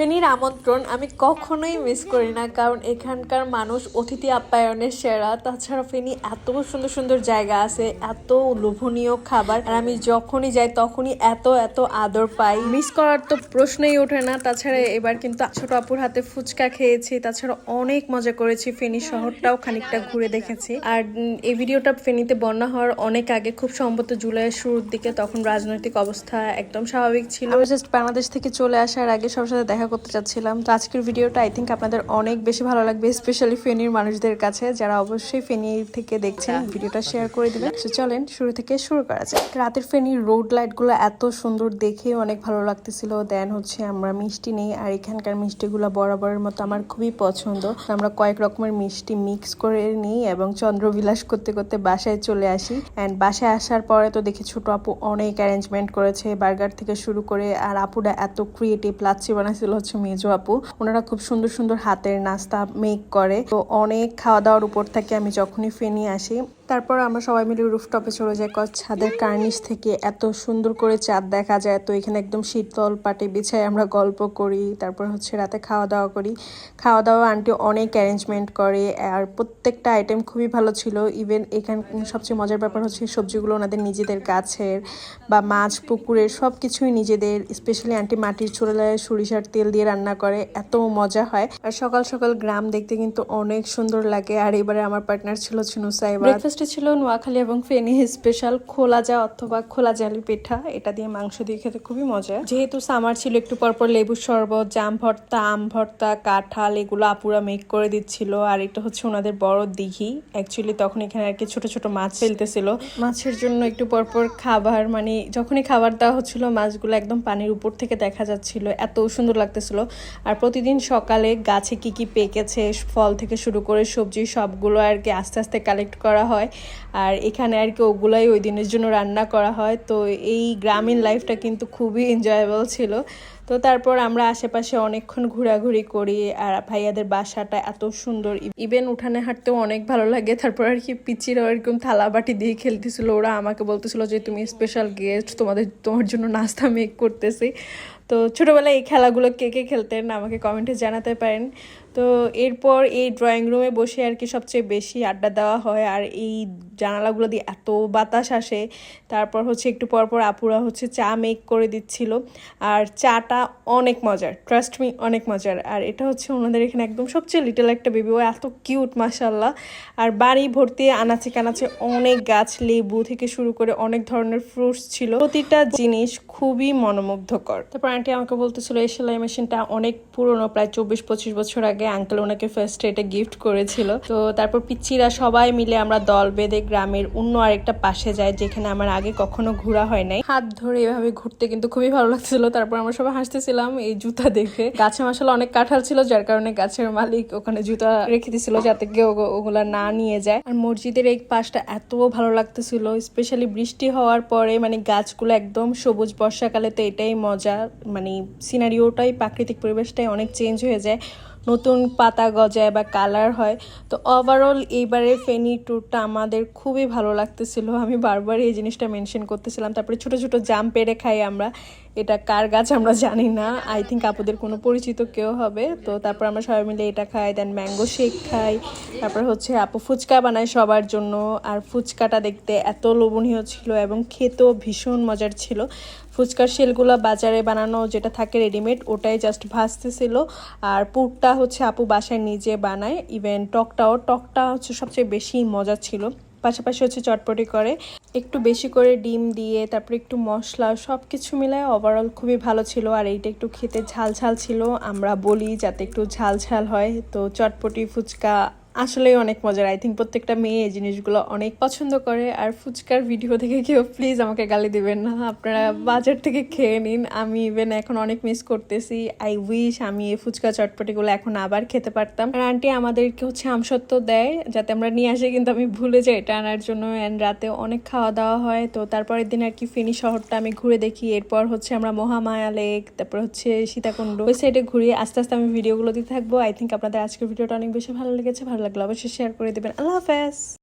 ফেনীর আমন্ত্রণ আমি কখনোই মিস করি না কারণ এখানকার মানুষ অতিথি আপ্যায়নের সেরা। তাছাড়া ফেনী এত সুন্দর সুন্দর জায়গা আছে এত লোভনীয় খাবার আর আমি যখনই যাই তখনই এত এত আদর পাই। মিস করার তো প্রশ্নই ওঠে না তাছাড়া এবার কিন্তু ছোট আপুর হাতে ফুচকা খেয়েছি তাছাড়া অনেক মজা করেছি ফেনী শহরটাও খানিকটা ঘুরে দেখেছি। আর এই ভিডিওটা ফেনীতে বন্যা হওয়ার অনেক আগে খুব সম্ভবত জুলাইয়ের শুরুর দিকে তখন রাজনৈতিক অবস্থা একদম স্বাভাবিক ছিল। জাস্ট বাংলাদেশ থেকে চলে আসার আগে সবার সাথে দেখা করতে চাচ্ছিলাম। তো আজকের ভিডিওটা আই থিঙ্ক আপনাদের অনেক বেশি ভালো লাগবে স্পেশালি ফেনীর মানুষদের কাছে যারা অবশ্যই ফেনী থেকে দেখছেন ভিডিওটা শেয়ার করে দিবেন। তো চলেন শুরু থেকে শুরু করা যাক। রাতের ফেনীর রোড লাইটগুলো এত সুন্দর দেখে অনেক ভালো লাগতেছিল। দেন হচ্ছে আমরা মিষ্টি নেই আর এখানকার মিষ্টিগুলো বরাবরের মতো আমার খুবই পছন্দ। আমরা কয়েক রকমের মিষ্টি মিক্স করে নিই এবং চন্দ্রবিলাস করতে করতে বাসায় চলে আসি। অ্যান্ড বাসায় আসার পরে তো দেখি ছোট আপু অনেক অ্যারেঞ্জমেন্ট করেছে বার্গার থেকে শুরু করে আর আপুরা এত ক্রিয়েটিভ লাচ্ছি বানাইছিল হচ্ছে মেজো আপু। ওনারা খুব সুন্দর সুন্দর হাতের নাস্তা মেক করে। তো অনেক খাওয়া দাওয়ার উপর থেকে আমি যখনই ফেনি আসি তারপর আমরা সবাই মিলে রুফটপে চলে যাই কজ ছাদের কার্নিশ থেকে। এত সুন্দর করে চাঁদ দেখা যায়, তো এখানে একদম শীতল পাটি বিছায় আমরা গল্প করি, তারপর হচ্ছে রাতে খাওয়া দাওয়া করি। খাওয়া দাওয়া আন্টি অনেক অ্যারেঞ্জমেন্ট করে, আর প্রত্যেকটা আইটেম খুবই ভালো ছিল। ইভেন এখান, সবচেয়ে মজার ব্যাপার হচ্ছে সবজিগুলো ওনাদের নিজেদের গাছের বা মাছ, পুকুরের সব কিছুই নিজেদের। স্পেশালি আন্টি মাটির চুলায় সরিষার তেল দিয়ে রান্না করে, এত মজা হয়। আর সকাল সকাল গ্রাম দেখতে কিন্তু অনেক সুন্দর লাগে। আর এবারে আমার পার্টনার ছিল ব্রেকফাস্টে ছিল নোয়াখালী এবং ফেনি স্পেশাল খোলা যা অথবা খোলা জালি পিঠা। এটা দিয়ে মাংস দিয়ে খেতে খুবই মজা। যেহেতু সামার ছিল, একটু পরপর লেবুর শরবত, জাম ভর্তা, আম ভর্তা, কাঁঠাল, এগুলো আপুরা মেক করে দিচ্ছিল। আর এটা হচ্ছে ওনাদের বড় দিঘি। অ্যাকচুয়ালি তখন এখানে আর কি ছোট ছোট মাছ ফেলতেছিল। মাছের জন্য একটু পরপর খাবার মানে যখনই খাবার দেওয়া হচ্ছিল, মাছগুলো একদম পানির উপর থেকে দেখা যাচ্ছিল। এত সুন্দর লাগতেছিল। আর প্রতিদিন সকালে গাছে কি কি পেকেছে, ফল থেকে শুরু করে সবজি সবগুলো আর কি আস্তে আস্তে কালেক্ট করা হয়। আর এখানে আর কি ওগুলাই ওই দিনের জন্য রান্না করা হয়। তো এই গ্রামীণ লাইফটা কিন্তু খুবই এনজয়েবল ছিল। তো তারপর আমরা আশেপাশে অনেকক্ষণ ঘোরাঘুরি করি আর ভাইয়াদের বাসাটা এত সুন্দর। ইভেন উঠানে হাঁটতেও অনেক ভালো লাগে। তারপর আর কি পিচিরাও এরকম থালা বাটি দিয়ে খেলতেছিল। ওরা আমাকে বলতেছিল যে, তুমি স্পেশাল গেস্ট তোমাদের, তোমার জন্য নাস্তা মেক করতেছি। তো ছোটোবেলায় এই খেলাগুলো কে কে খেলতেন আমাকে কমেন্টে জানাতে পারেন। তো এরপর এই ড্রয়িং রুমে বসে আর কি সবচেয়ে বেশি আড্ডা দেওয়া হয় আর এই জানালাগুলো দিয়ে এত বাতাস আসে। তারপর হচ্ছে একটু পর পর আপুরা হচ্ছে চা মেক করে দিচ্ছিল। আর চাটা অনেক মজার ট্রাস্ট মি অনেক মজার। আর এটা হচ্ছে ওনাদের এখানে একদম সবচেয়ে লিটল একটা বেবি ও এত কিউট মাসাল্লাহ আর বাড়ি ভর্তি আনাচে কানাচে অনেক গাছ, লেবু থেকে শুরু করে অনেক ধরনের ফ্রুটস ছিল। প্রতিটা জিনিস খুবই মনোমুগ্ধকর। তারপর আন্টি আমাকে বলতেছিল, এই সেলাই মেশিনটা অনেক পুরনো, প্রায় চব্বিশ, পঁচিশ বছর আগে আঙ্কেল ওনাকে ফার্স্ট এটা গিফট করেছিল। তো তারপর পিচ্ছিরা সবাই মিলে আমরা দল বেঁধে গ্রামের অন্য আরেকটা পাশে যায় যেখানে আমার আগে কখনো ঘোরা হয় নাই। হাত ধরে এভাবে ঘুরতে কিন্তু খুবই ভালো লাগছিল। তারপর আমরা সবাই হাসতেছিলাম এই জুতা দেখে। গাছে মাসালে অনেক কাঁঠাল ছিল, যার কারণে গাছের মালিক ওখানে জুতা রেখে দিছিল যাতে কেউ ওগু- ওগুলা না নিয়ে যায়। আর মসজিদের এই পাশটা এত ভালো লাগতেছিল স্পেশালি বৃষ্টি হওয়ার পরে মানে গাছগুলো একদম সবুজ বর্ষাকালে তো এটাই মজা। মানে সিনারিওটাই প্রাকৃতিক পরিবেশটাই অনেক চেঞ্জ হয়ে যায়। নতুন পাতা গজায় বা কালার হয়, তো ওভারঅল এইবারের ফেনি ট্যুরটা আমাদের খুবই ভালো লাগতেছিল। আমি বারবার এই জিনিসটা মেনশন করতেছিলাম। তারপরে ছোট ছোট জাম পেড়ে খাই আমরা, এটা কার গাছ আমরা জানি না। আই থিঙ্ক আপুদের কোনো পরিচিত কেউ হবে। তো তারপর আমরা সবাই মিলে এটা খাই দেন ম্যাঙ্গো শেক খাই। তারপর হচ্ছে আপু ফুচকা বানায় সবার জন্য। আর ফুচকাটা দেখতে এত লোভনীয় ছিল এবং খেতেও ভীষণ মজার ছিল। ফুচকার শেলগুলো বাজারে বানানো যেটা থাকে রেডিমেড ওটাই জাস্ট ভাজতেছিল। আর পুরটা হচ্ছে আপু বাসায় নিজে বানায় ইভেন টকটাও। টকটা হচ্ছে সবচেয়ে বেশি মজা ছিল। পাশাপাশি হচ্ছে চটপটি করে। একটু বেশি করে ডিম দিয়ে, তারপরে একটু মশলা সব কিছু মিলায় ওভারঅল খুবই ভালো ছিল। আর এইটা একটু খেতে ঝাল ঝাল ছিল। আমরা বলি যাতে একটু ঝাল ঝাল হয়। তো চটপটি, ফুচকা আসলেই অনেক মজার। আই থিঙ্ক প্রত্যেকটা মেয়ে এই জিনিসগুলো অনেক পছন্দ করে। আর ফুচকার ভিডিও দেখে কেউ প্লিজ আমাকে গালি দিবেন না। আপনারা বাজার থেকে খেয়ে নিন। আমি ইভেন এখন অনেক মিস করতেছি। আই উইশ আমি এই ফুচকা চটপটিগুলো এখন আবার খেতে পারতাম। আর আন্টি আমাদেরকে হচ্ছে আমসত্ব দেয় যাতে আমরা নিয়ে আসি কিন্তু আমি ভুলে যাই এটা আনার জন্য। অ্যান্ড রাতে অনেক খাওয়া দাওয়া হয়। তো তারপরের দিন আর কি ফেনী শহরটা আমি ঘুরে দেখি। এরপর হচ্ছে আমরা মহামায়া লেক তারপর হচ্ছে সীতাকুণ্ড। ওই সাইডে ঘুরিয়ে আস্তে আস্তে আমি ভিডিওগুলো দিতে থাকব। আই থিঙ্ক আপনাদের আজকের ভিডিওটা অনেক বেশি ভালো লেগেছে। ভালো অবশ্যই শেয়ার করে দেবেন। আল্লাহ হাফেজ।